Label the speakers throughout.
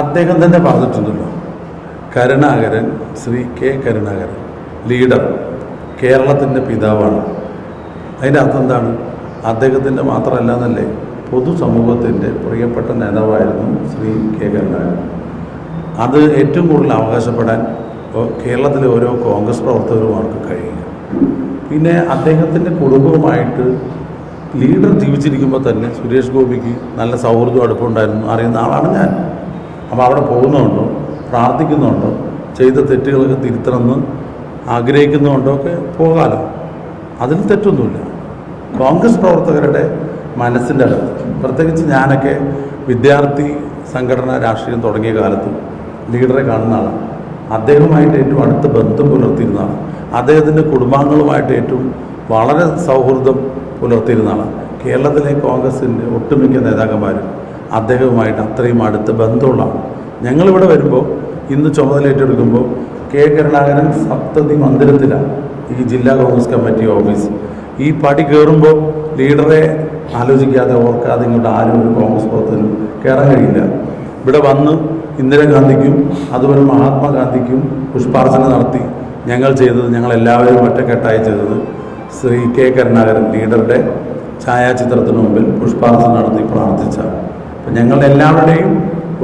Speaker 1: അദ്ദേഹം തന്നെ പറഞ്ഞിട്ടുണ്ടല്ലോ. കരുണാകരൻ ശ്രീ കെ കരുണാകരൻ ലീഡർ കേരളത്തിന്റെ പിതാവാണ്. അതിന്റെ അർത്ഥം എന്താണ്? അദ്ദേഹത്തിന്റെ മാത്രമല്ല എന്നല്ലേ പൊതുസമൂഹത്തിന്റെ പ്രിയപ്പെട്ട നേതാവായിരുന്നു ശ്രീ കെ കരുണാകരൻ. അത് ഏറ്റവും കൂടുതൽ അവകാശപ്പെടാൻ കേരളത്തിലെ ഓരോ കോൺഗ്രസ് പ്രവർത്തകരും അവർക്ക് കഴിയുക. പിന്നെ അദ്ദേഹത്തിന്റെ കുടുംബവുമായിട്ട് ലീഡർ ജീവിച്ചിരിക്കുമ്പോൾ തന്നെ സുരേഷ് ഗോപിക്ക് നല്ല സൗഹൃദം അടുപ്പമുണ്ടായിരുന്നു അറിയുന്ന ആളാണ് ഞാൻ. അപ്പോൾ അവിടെ പോകുന്നുണ്ടോ? പ്രാർത്ഥിക്കുന്നുണ്ടോ? ചെയ്ത തെറ്റുകളൊക്കെ തിരുത്തണമെന്ന് ആഗ്രഹിക്കുന്നുണ്ടോ? ഒക്കെ പോകാലോ. അതിൽ തെറ്റൊന്നുമില്ല. കോൺഗ്രസ് പ്രവർത്തകരുടെ മനസ്സിന്റെ അടുത്ത് പ്രത്യേകിച്ച് ഞാനൊക്കെ വിദ്യാർത്ഥി സംഘടന രാഷ്ട്രീയം തുടങ്ങിയ കാലത്ത് ലീഡറെ കാണുന്ന ആളാണ് അദ്ദേഹവുമായിട്ട് ഏറ്റവും അടുത്ത ബന്ധം പുലർത്തിയിരുന്ന ആളാണ് അദ്ദേഹത്തിന്റെ കുടുംബാംഗങ്ങളുമായിട്ട് ഏറ്റവും വളരെ സൗഹൃദം പുലർത്തിയിരുന്ന ആളാണ് കേരളത്തിലെ കോൺഗ്രസിന്റെ ഒട്ടുമിക്ക നേതാക്കന്മാരും അദ്ദേഹവുമായിട്ട് അത്രയും അടുത്ത് ബന്ധമുള്ളതാണ്. ഞങ്ങളിവിടെ വരുമ്പോൾ ഇന്ന് ചുമതല ഏറ്റെടുക്കുമ്പോൾ കെ കരുണാകരൻ സപ്തതി മന്ദിരത്തിലാണ് ഈ ജില്ലാ കോൺഗ്രസ് കമ്മിറ്റി ഓഫീസ്. ഈ പടി കയറുമ്പോൾ ലീഡറെ ആലോചിക്കാതെ ഓർക്കാതെ ഇങ്ങോട്ട് ആരും ഒരു കോൺഗ്രസ് പ്രവർത്തകനും കയറാൻ കഴിയില്ല. ഇവിടെ വന്ന് ഇന്ദിരാഗാന്ധിക്കും അതുപോലെ മഹാത്മാഗാന്ധിക്കും പുഷ്പാർച്ചന നടത്തി ഞങ്ങൾ ചെയ്തത് ഞങ്ങളെല്ലാവരും ഒറ്റക്കെട്ടായി ചെയ്തത് ശ്രീ കെ കരുണാകരൻ ലീഡറുടെ ഛായാചിത്രത്തിന് മുമ്പിൽ പുഷ്പാർച്ചന നടത്തി പ്രാർത്ഥിച്ച അപ്പം ഞങ്ങളുടെ എല്ലാവരുടെയും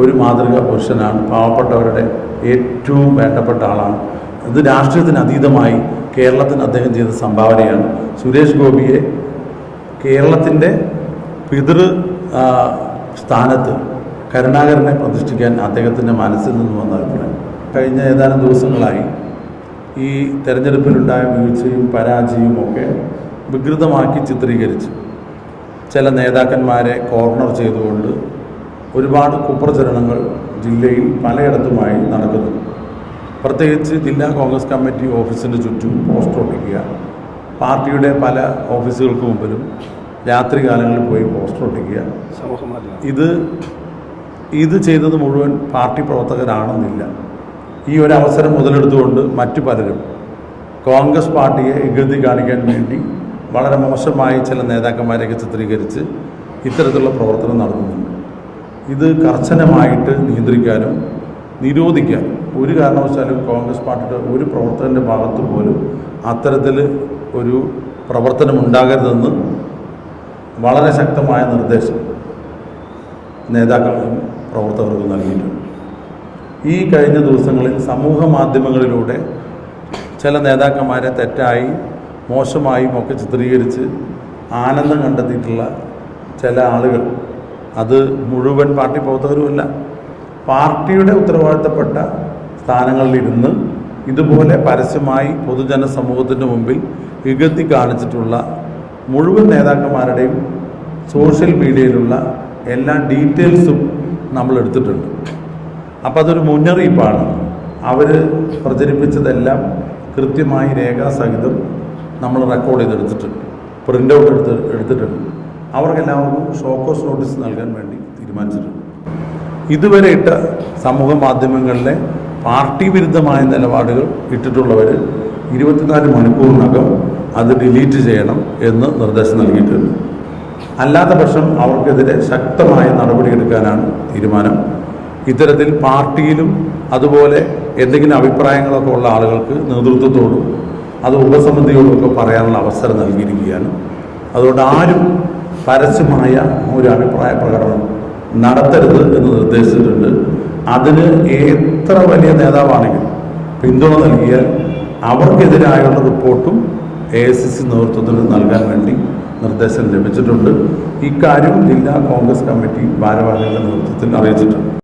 Speaker 1: ഒരു മാതൃക പുരുഷനാണ് പാവപ്പെട്ടവരുടെ ഏറ്റവും വേണ്ടപ്പെട്ട ആളാണ്. ഇത് രാഷ്ട്രീയത്തിന് അതീതമായി കേരളത്തിന് അദ്ദേഹം ചെയ്ത സംഭാവനയാണ്. സുരേഷ് ഗോപിയെ കേരളത്തിന്റെ പിതൃ സ്ഥാനത്ത് കരുണാകരനെ പ്രതിഷ്ഠിക്കാൻ അദ്ദേഹത്തിന്റെ മനസ്സിൽ നിന്ന് വന്ന അഭിപ്രായം. കഴിഞ്ഞ ഏതാനും ദിവസങ്ങളായി ഈ തെരഞ്ഞെടുപ്പിലുണ്ടായ വീഴ്ചയും പരാജയവും ഒക്കെ വികൃതമാക്കി ചിത്രീകരിച്ചു. ചില നേതാക്കന്മാരെ കോർണർ ചെയ്തുകൊണ്ട് ഒരുപാട് കുപ്രചരണങ്ങൾ ജില്ലയിൽ പലയിടത്തുമായി നടക്കുന്നു. പ്രത്യേകിച്ച് ജില്ലാ കോൺഗ്രസ് കമ്മിറ്റി ഓഫീസിന്റെ ചുറ്റും പോസ്റ്റർ ഒട്ടിക്കുക പാർട്ടിയുടെ പല ഓഫീസുകൾക്ക് മുമ്പിലും രാത്രി കാലങ്ങളിൽ പോയി പോസ്റ്റർ ഒട്ടിക്കുക. ഇത് ഇത് ചെയ്തത് മുഴുവൻ പാർട്ടി പ്രവർത്തകരാണെന്നില്ല. ഈ ഒരു അവസരം മുതലെടുത്തുകൊണ്ട് മറ്റു പലരും കോൺഗ്രസ് പാർട്ടിയെ ഇകഴ്ത്തി കാണിക്കാൻ വേണ്ടി വളരെ മോശമായി ചില നേതാക്കന്മാരെയൊക്കെ ചിത്രീകരിച്ച് ഇത്തരത്തിലുള്ള പ്രവർത്തനം നടത്തുന്നുണ്ട്. ഇത് കർശനമായിട്ട് നിയന്ത്രിക്കാനും നിരോധിക്കാൻ ഒരു കാരണവശാലും കോൺഗ്രസ് പാർട്ടിയുടെ ഒരു പ്രവർത്തകന്റെ ഭാഗത്ത് പോലും അത്തരത്തിൽ ഒരു പ്രവർത്തനം ഉണ്ടാകരുതെന്ന് വളരെ ശക്തമായ നിർദ്ദേശം നേതാക്കൾക്കും പ്രവർത്തകർക്കും നൽകിയിട്ടുണ്ട്. ഈ കഴിഞ്ഞ ദിവസങ്ങളിൽ സമൂഹ മാധ്യമങ്ങളിലൂടെ ചില നേതാക്കന്മാരെ തെറ്റായി മോശമായും ഒക്കെ ചിത്രീകരിച്ച് ആനന്ദം കണ്ടെത്തിയിട്ടുള്ള ചില ആളുകൾ അത് മുഴുവൻ പാർട്ടി പ്രവർത്തകരുമല്ല പാർട്ടിയുടെ ഉത്തരവാദിത്തപ്പെട്ട സ്ഥാനങ്ങളിലിരുന്ന് ഇതുപോലെ പരസ്യമായി പൊതുജന സമൂഹത്തിന്റെ മുമ്പിൽ വിഗതി കാണിച്ചിട്ടുള്ള മുഴുവൻ നേതാക്കന്മാരുടെയും സോഷ്യൽ മീഡിയയിലുള്ള എല്ലാ ഡീറ്റെയിൽസും നമ്മൾ എടുത്തിട്ടുണ്ട്. അപ്പോൾ അതൊരു മുന്നറിയിപ്പാണ്. അവർ പ്രചരിപ്പിച്ചതെല്ലാം കൃത്യമായി രേഖാസഹിതം നമ്മൾ റെക്കോർഡ് ചെയ്തെടുത്തിട്ടുണ്ട്. പ്രിന്റ് ഔട്ട് എടുത്ത് എടുത്തിട്ടുണ്ട്. അവർക്കെല്ലാവർക്കും ഷോക്കോസ് നോട്ടീസ് നൽകാൻ വേണ്ടി തീരുമാനിച്ചിട്ടുണ്ട്. ഇതുവരെ ഇട്ട സമൂഹ മാധ്യമങ്ങളിലെ പാർട്ടി വിരുദ്ധമായ നിലപാടുകൾ ഇട്ടിട്ടുള്ളവർ ഇരുപത്തിനാല് മണിക്കൂറിനകം അത് ഡിലീറ്റ് ചെയ്യണം എന്ന് നിർദ്ദേശം നൽകിയിട്ടുണ്ട്. അല്ലാത്ത പക്ഷം അവർക്കെതിരെ ശക്തമായ നടപടിയെടുക്കാനാണ് തീരുമാനം. ഇത്തരത്തിൽ പാർട്ടിയിലും അതുപോലെ എന്തെങ്കിലും അഭിപ്രായങ്ങളൊക്കെ ഉള്ള ആളുകൾക്ക് നേതൃത്വത്തോടും അത് ഉപസമിതിയോടും ഒക്കെ പറയാനുള്ള അവസരം നൽകിയിരിക്കുകയാണ്. അതുകൊണ്ട് ആരും പരസ്യമായ ഒരു അഭിപ്രായ പ്രകടനം നടത്തരുത് എന്ന് നിർദ്ദേശിച്ചിട്ടുണ്ട്. അതിന് എത്ര വലിയ നേതാവാണെങ്കിലും പിന്തുണ നൽകിയാൽ അവർക്കെതിരായുള്ള റിപ്പോർട്ടും എ ഐ സി സി നേതൃത്വത്തിന് നൽകാൻ വേണ്ടി നിർദ്ദേശം ലഭിച്ചിട്ടുണ്ട്. ഇക്കാര്യം ജില്ലാ കോൺഗ്രസ് കമ്മിറ്റി ഭാരവാഹികളുടെ നേതൃത്വത്തിൽ അറിയിച്ചിട്ടുണ്ട്.